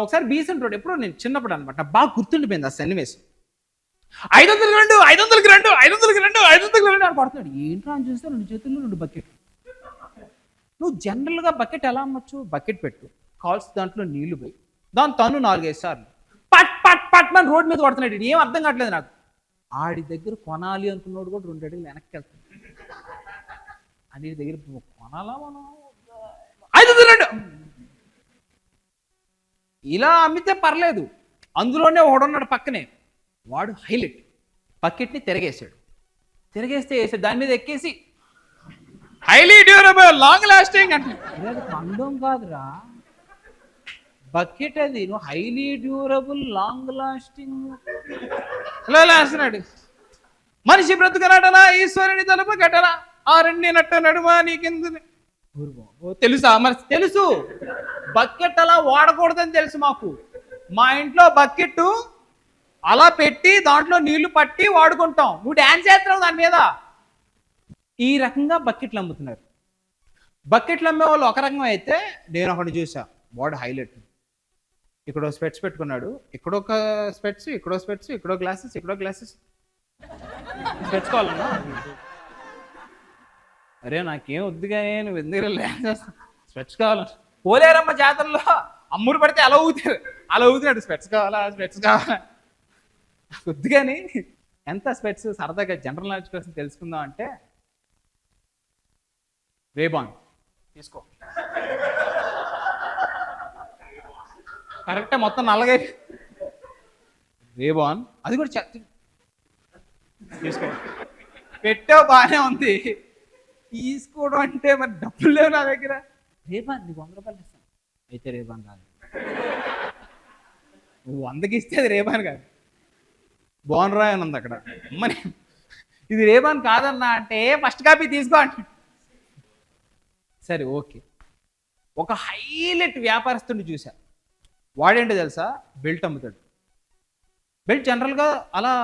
ఒకసారి Besant road ఎప్పుడో నేను చిన్నప్పుడు అనమాట బాగా గుర్తుండిపోయింది ఆ సన్నివేశం. ఐదు వందలకి రెండు ఐదు వందలకి రెండు ఐదు వందలకి రెండు ఐదు వందలకి రెండు అని పడుతున్నాడు ఏంట్రా అని చూస్తే రెండు చేతుల్లో రెండు బకెట్ నువ్వు జనరల్గా బకెట్ ఎలా అమ్మచ్చు? బకెట్ పెట్టు. కాల్స్ దాంట్లో నీళ్ళు పోయి. దాని తను నాలుగైదు సార్లు. పట్ పట్ పట్ మన రోడ్ మీద కొడుతున్నాడు ఏం అర్థం కావట్లేదు నాకు. ఆడి దగ్గర కొనాలి అనుకున్నాడు కూడా రెండు అడుగులు వెనక్కి వెళ్తాడు. అని దగ్గర కొనాలా మనం ఐదు వందలు రెండు. ఇలా అమ్మితే పర్లేదు. అందులోనే ఒకడున్నాడు పక్కనే. వాడు హైలైట్. బకెట్ని తిరగేసాడు తిరగేస్తే వేసాడు. దాని మీద ఎక్కేసి హైలీ డ్యూరబుల్ లాంగ్ లాస్టింగ్ అంటే. కండం కాదురా. బకెట్ అది నువ్వు హైలీ డ్యూరబుల్ లాంగ్ లాస్టింగ్. ఇలా లాస్తున్నాడు మనిషి బ్రతుకనటనా ఈశ్వరుని తలుపు కట్టనా ఆ రెండు నట్ట నడుమా నీకెందు ఓ తెలుసా? మరి తెలుసు. బకెట్ అలా వాడకూడదని తెలుసు మాకు. మా ఇంట్లో బకెట్ అలా పెట్టి దాంట్లో నీళ్ళు పట్టి వాడుకుంటాం. నువ్వు డ్యాన్స్ చేస్తున్నావు దాని మీద. ఈ రకంగా బకెట్లు అమ్ముతున్నారు. బకెట్లు అమ్మే వాళ్ళు ఒక రకం అయితే నేను ఒకటి చూసా. వాడు హైలైట్. ఇక్కడ స్పెట్స్ పెట్టుకున్నాడు. ఇక్కడ ఒక స్పెట్స్ ఇక్కడ స్పెట్స్ ఇక్కడ గ్లాసెస్ ఇక్కడ గ్లాసెస్. పెట్టుకోవాలన్నా అరే నాకేం వద్దుగా నువ్వు ఎందుకు స్పెట్స్ కావాలా? పోలేరమ్మ జాతరలో అమ్ముడు పడితే అలా ఊతారు అలా ఊతున్నాడు స్పెట్స్ కావాలా స్పెట్స్ కావాలా? వద్దు కానీ ఎంత స్పెట్స్ సరదాగా జనరల్ నాలెడ్జ్ కోసం తెలుసుకుందాం అంటే రేబాన్. తీసుకో. కరెక్టే మొత్తం నల్లగా రేబాన్. అది కూడా తీసుకో. పెట్టావు బాగానే ఉంది. తీసుకోవడం అంటే మరి డబ్బులు లేవు నా దగ్గర. రేబాన్ నీకు వంద రూపాయలు ఇస్తాను. అయితే రేబాన్ కాదు. నువ్వు వందకి ఇస్తే అది రేబాన్ కాదు. బోన్రా అని ఉంది అక్కడ. అమ్మని ఇది రేబాన్ కాదన్నా అంటే ఫస్ట్ కాపీ తీసుకో అంటే. సరే ఓకే. ఒక హైలైట్ వ్యాపారస్తుడిని చూసా వాడేంటో తెలుసా? బెల్ట్ అమ్ముతాడు. బెల్ట్ జనరల్గా అలా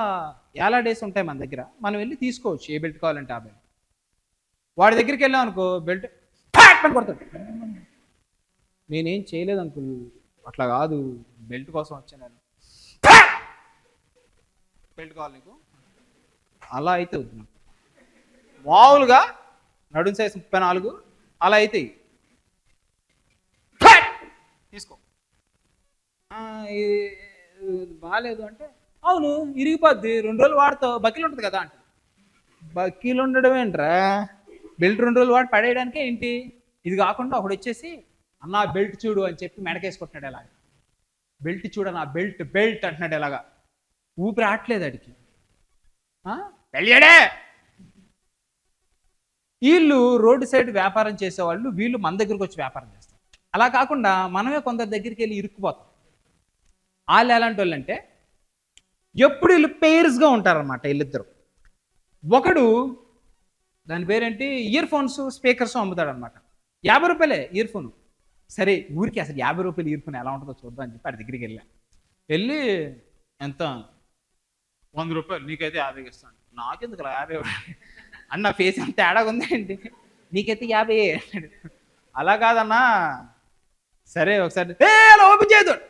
ఎలా డేస్ ఉంటాయి మన దగ్గర. మనం వెళ్ళి తీసుకోవచ్చు ఏ బెల్ట్ కావాలంటే ఆ బెల్ట్. వాడి దగ్గరికి వెళ్ళాం అనుకో బెల్ట్ ఫ్యాట్ అని కొడతాడు. నేనేం చేయలేదు అంకుల్ అట్లా కాదు బెల్ట్ కోసం వచ్చాను నేను. బెల్ట్ కావాలి నీకు. అలా అయితే వద్దు నాకు. మామూలుగా నడుం సైజ్ ముప్పై నాలుగు అలా అయితే తీసుకో. బాగాలేదు అంటే అవును ఇరిగిపోద్ది. రెండు రోజులు వాడతావు. బకీలు ఉంటుంది కదా అంటే. బకీలు ఉండడం ఏంట్రా? బెల్ట్ రెండు రోజులు వాడి పడేయడానికే ఏంటి? ఇది కాకుండా ఒకడు వచ్చేసి అన్న బెల్ట్ చూడు అని చెప్పి మెడకేసుకుంటున్నాడు ఎలాగ. బెల్ట్ చూడు నా బెల్ట్ బెల్ట్ అంటున్నాడు ఎలాగా. ఊపిరి ఆటలేదు అడికి వెళ్ళాడే! వీళ్ళు రోడ్డు సైడ్ వ్యాపారం చేసేవాళ్ళు వీళ్ళు మన దగ్గరకు వచ్చి వ్యాపారం చేస్తారు. అలా కాకుండా మనమే కొందరి దగ్గరికి వెళ్ళి ఇరుక్కుపోతాం. వాళ్ళు ఎలాంటి వాళ్ళు అంటే ఎప్పుడు వీళ్ళు పేర్స్గా ఉంటారన్నమాట వీళ్ళిద్దరు. ఒకడు దాని పేరేంటి? ఇయర్ ఫోన్స్ స్పీకర్స్ అమ్ముతాడు అనమాట యాభై రూపాయలే ఇయర్ ఫోన్ సరే ఊరికి అసలు యాభై రూపాయలు ఇయర్ ఫోన్ ఎలా ఉంటుందో చూద్దాం అని చెప్పి వాడి దగ్గరికి వెళ్ళా. వెళ్ళి ఎంత? వంద రూపాయలు. నీకైతే యాభై ఇస్తాను. నాకెందుకు యాభై? అన్న ఫేస్ ఎంత తేడాగా ఉందండి. నీకైతే యాభై. అలా కాదన్నా. సరే ఒకసారి. ఏ అలా ఓపెన్ చేయదు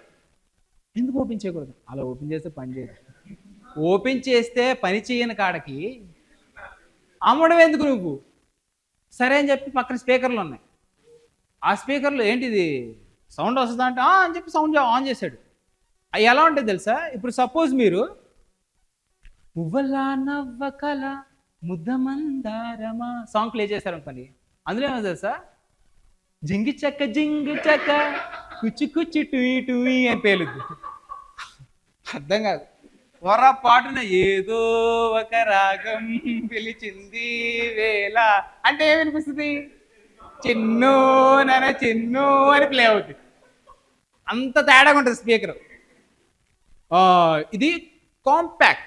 ఎందుకు ఓపెన్ చేయకూడదు? అలా ఓపెన్ చేస్తే పని చేయదు. ఓపెన్ చేస్తే పని చేయని కాడకి అమ్మడం ఎందుకు నువ్వు? సరే అని చెప్పి పక్కన స్పీకర్లు ఉన్నాయి. ఆ స్పీకర్లో ఏంటిది? సౌండ్ వస్తుందా అంటే "ఆ" అని చెప్పి సౌండ్ ఆన్ చేశాడు. అవి ఎలా ఉంటుంది తెలుసా? ఇప్పుడు సపోజ్ మీరు పువ్వలా నవ్వకల ముద్దమందారమా సాంగ్ ప్లే చేశారు పని అందులో ఏమో తెలుసా? జింగి చెక్క జింగి చెక్క కుచ్చి కుచ్చి టూయి టూయి అని పేలుద్ది. అర్థం కాదు. పొరపాటున ఏదో ఒక రాగం పిలిచింది వేళ. అంటే ఏమనిపిస్తుంది? చిన్ను నన చిన్ను అని ప్లే అవుతుంది అంత తేడాగా ఉంటుంది స్పీకర్ ఇది కాంపాక్ట్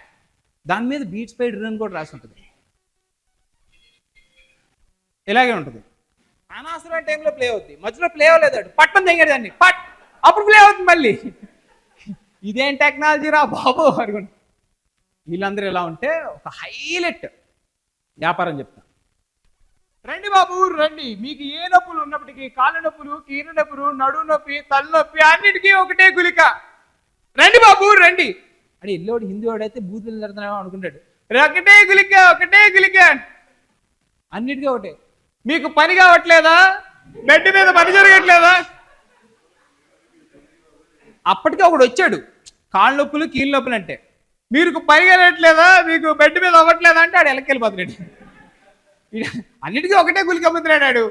దాని మీద బీట్స్ పై డ్రన్ కూడా రాసి ఉంటుంది. ఇలాగే ఉంటుంది. అనవసరమైన టైంలో ప్లే అవుద్ది. మధ్యలో ప్లే అవ్వలేదు పట్టం తెగాడు దాన్ని. పట్! అప్పుడు ప్లే అవుతుంది మళ్ళీ. ఇదేం టెక్నాలజీ రా బాబు అనుకుంటా. వీళ్ళందరూ ఎలా ఉంటే ఒక హైలైట్ వ్యాపారం చెప్తా. రండి బాబు రండి. మీకు ఏ నొప్పులు ఉన్నప్పటికీ కాళ్ళ నొప్పులు కీళ్ళ నొప్పులు నడు నొప్పి తలనొప్పి అన్నిటికీ ఒకటే గులిక రండి బాబు రండి. అని ఎల్లోడు హిందీ వాడైతే బూతులు జరుగుతున్నామో అనుకుంటాడు. ఒకటే గులిక ఒకటే గులిక అన్నిటికీ ఒకటే. మీకు పని కావట్లేదా? బెడ్ మీద పని జరగట్లేదా? అప్పటికే ఒకడు వచ్చాడు. కాళ్ళ నొప్పులు కీళ్ళ నొప్పులు అంటే మీకు పని మీకు బెడ్ మీద అవ్వట్లేదా? అంటే ఆడు ఎలకెళ్ళిపోతున్నాడు అన్నిటికీ ఒకటే గులికి అమ్ముతున్నాడు